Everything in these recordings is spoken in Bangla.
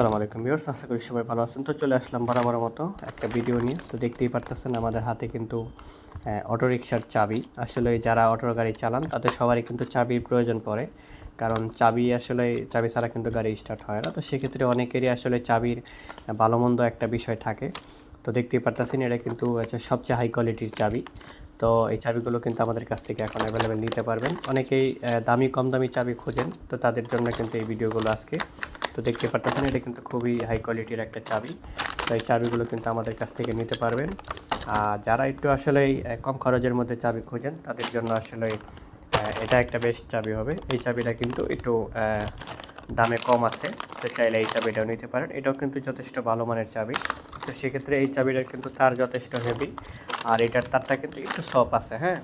আসসালামু আলাইকুম ভিউয়ার্স, আশা করি সবাই ভালো আছেন। তো চলে আসলাম বরাবর মতো একটা ভিডিও নিয়ে। তো দেখতেই পারতেছেন আমাদের হাতে কিন্তু অটো রিক্সার চাবি। আসলে যারা অটো গাড়ি চালান, তাদের সবারই কিন্তু চাবির প্রয়োজন পড়ে। কারণ চাবি আসলে, চাবি ছাড়া কিন্তু গাড়ি স্টার্ট হয় না। তো সেক্ষেত্রে অনেকেরই আসলে চাবির ভালো মন্দ একটা বিষয় থাকে। তো দেখতেই পারতেছেন, এটা কিন্তু হচ্ছে সবচেয়ে হাই কোয়ালিটির চাবি। তো এই চাবিগুলো কিন্তু আমাদের কাছ থেকে এখন অ্যাভেলেবেল নিতে পারবেন। অনেকেই দামি, কম দামি চাবি খোঁজেন, তো তাদের জন্য কিন্তু এই ভিডিওগুলো আজকে। তো দেখতে পারতেছেন, এটা কিন্তু খুবই হাই কোয়ালিটির একটা চাবি। তো এই চাবিগুলো কিন্তু আমাদের কাছ থেকে নিতে পারবেন। আর যারা একটু আসলে কম খরচের মধ্যে চাবি খোঁজেন, তাদের জন্য আসলে এটা একটা বেস্ট চাবি হবে। এই চাবিটা কিন্তু একটু দামে কম আছে, তো চাইলে এই চাবিটাও নিতে পারেন। এটাও কিন্তু যথেষ্ট ভালো মানের চাবি। তো সেক্ষেত্রে এই চাবিটার কিন্তু তার যথেষ্ট হেভি আর এটার তারটা কিন্তু একটু সফ আছে হ্যাঁ?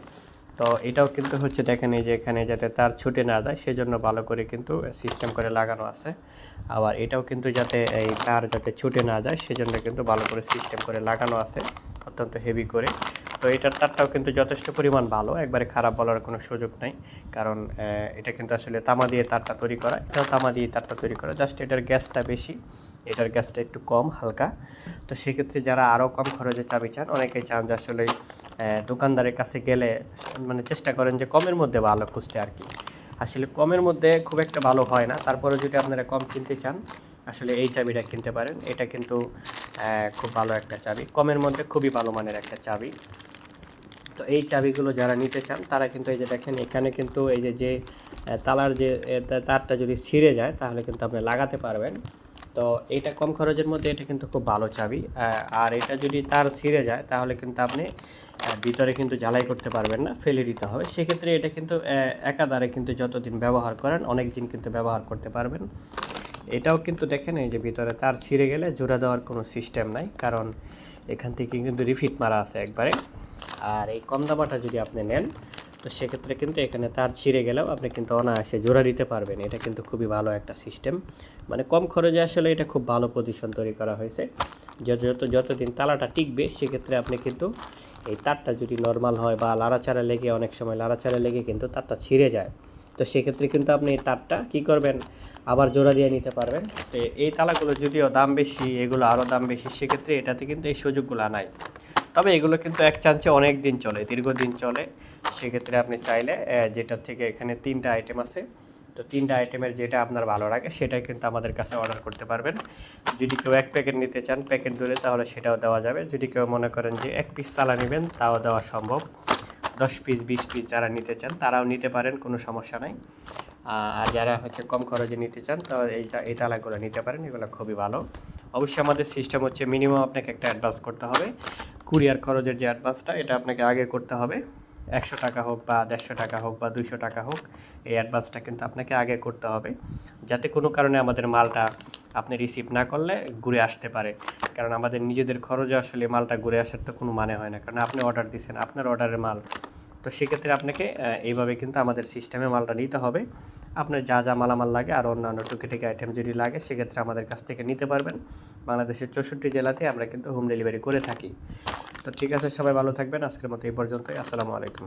তো এটাও কিন্তু হচ্ছে দেখেন এই যে এখানে যাতে তার ছুটে না যায়, সেজন্য ভালো করে কিন্তু সিস্টেম করে লাগানো আছে। আবার এটাও কিন্তু যাতে এই তার যাতে ছুটে না যায়, সেজন্য কিন্তু ভালো করে সিস্টেম করে লাগানো আছে, অত্যন্ত হেভি করে। তো এটার তারটাও কিন্তু যথেষ্ট পরিমাণ ভালো। একবারে খারাপ বলার কোনো সুযোগ নাই। কারণ এটা কিন্তু আসলে তামা দিয়ে তারটা তৈরি করা। এটাও তামা দিয়ে তারটা তৈরি করা। জাস্ট এটার গ্যাসটা বেশি। এটার গ্যাসটা একটু কম, হালকা। তো সেক্ষেত্রে যারা আরও কম খরচে চাবি চান, অনেকেই চান যে আসলে দোকানদারের কাছে গেলে মানে চেষ্টা করেন যে কমের মধ্যে ভালো খুঁজতে আর কি। আসলে কমের মধ্যে খুব একটা ভালো হয় না। তারপরে যদি আপনারা কম কিনতে চান, আসলে এই চাবিটা কিনতে পারেন। এটা কিন্তু খুব ভালো একটা চাবি। কমের মধ্যে খুবই ভালো মানের একটা চাবি। তো এই চাবিগুলো যারা নিতে চান, তারা কিন্তু এই যে দেখেন, এখানে কিন্তু এই যে যে তালার যে তারটা যদি ছিঁড়ে যায়, তাহলে কিন্তু আপনি লাগাতে পারবেন। তো এটা কম খরচের মধ্যে এটা কিন্তু খুব ভালো চাবি। আর এটা যদি তার ছিঁড়ে যায়, তাহলে কিন্তু আপনি ভিতরে কিন্তু জ্বালাই করতে পারবেন না, ফেলে দিতে হবে। সেক্ষেত্রে এটা কিন্তু একাধারে কিন্তু যতদিন ব্যবহার করেন, অনেক দিন কিন্তু ব্যবহার করতে পারবেন। এটাও কিন্তু দেখেন, এই যে ভিতরে তার ছিঁড়ে গেলে জোড়া দেওয়ার কোনো সিস্টেম নাই, কারণ এখান থেকে কিন্তু রিফিট মারা আছে একবারে। আর এই কম দামাটা যদি আপনি নেন, তো সেক্ষেত্রে কিন্তু এখানে তার ছিঁড়ে গেলেও আপনি কিন্তু অনায়াসে জোড়া দিতে পারবেন। এটা কিন্তু খুবই ভালো একটা সিস্টেম মানে কম খরচে আসলে এটা খুব ভালো পজিশন তৈরি করা হয়েছে। যত যত, যতদিন তালাটা টিকবে, সেক্ষেত্রে আপনি কিন্তু এই তারটা যদি নর্মাল হয় বা লাড়াচাড়া লেগে, অনেক সময় লাড়াচাড়া লেগে কিন্তু তারটা ছিঁড়ে যায়। তো সেক্ষেত্রে কিন্তু আপনি এই তারটা কী করবেন? আবার জোড়া দিয়ে নিতে পারবেন। তো এই তালাগুলো যদিও দাম বেশি, এগুলো আরও দাম বেশি, সেক্ষেত্রে এটাতে কিন্তু এই সুযোগগুলো নাই। তবে এগুলো কিন্তু এক চান্সে অনেক দিন চলে, দীর্ঘদিন চলে। সেক্ষেত্রে আপনি চাইলে যেটা থেকে এখানে তিনটা আইটেম আছে, তো তিনটা আইটেমের যেটা আপনার ভালো লাগে, সেটাই কিন্তু আমাদের কাছে অর্ডার করতে পারবেন। যদি কেউ এক প্যাকেট নিতে চান প্যাকেট ধরে তাহলে সেটাও দেওয়া যাবে। যদি কেউ মনে করেন যে এক পিস তালা নেবেন, তাও দেওয়া সম্ভব। দশ পিস বিশ পিস যারা নিতে চান, তারাও নিতে পারেন, কোনো সমস্যা নাই। আর যারা হচ্ছে কম খরচে নিতে চান তো এই এই তালাগুলো নিতে পারেন, এগুলো খুবই ভালো। অবশ্যই আমাদের সিস্টেম হচ্ছে মিনিমাম আপনাকে একটা অ্যাডভান্স করতে হবে। কুরিয়ার খরচের যে অ্যাডভান্সটা, এটা আপনাকে আগে করতে হবে। একশো টাকা হোক বা দেড়শো টাকা হোক বা দুশো টাকা হোক, এই অ্যাডভান্সটা কিন্তু আপনাকে আগে করতে হবে। যাতে কোনো কারণে আমাদের মালটা আপনি রিসিভ না করলে ঘুরে আসতে পারে। কারণ আমাদের নিজেদের খরচে আসলে মালটা ঘুরে আসার তো কোনো মানে হয় না। কারণ আপনি অর্ডার দিচ্ছেন আপনার অর্ডারের মাল। তো সেক্ষেত্রে আপনাকে এইভাবে কিন্তু আমাদের সিস্টেমে মালটা নিতে হবে। আপনার যা যা মালামাল লাগে আর অন্যান্য টুকিটাকি আইটেম যদি লাগে, সেক্ষেত্রে আমাদের কাছ থেকে নিতে পারবেন। বাংলাদেশের চৌষট্টি জেলাতে আমরা কিন্তু হোম ডেলিভারি করে থাকি। তো ঠিক আছে, সবাই ভালো থাকবেন। আজকের মতো এই পর্যন্তই। আসসালামু আলাইকুম।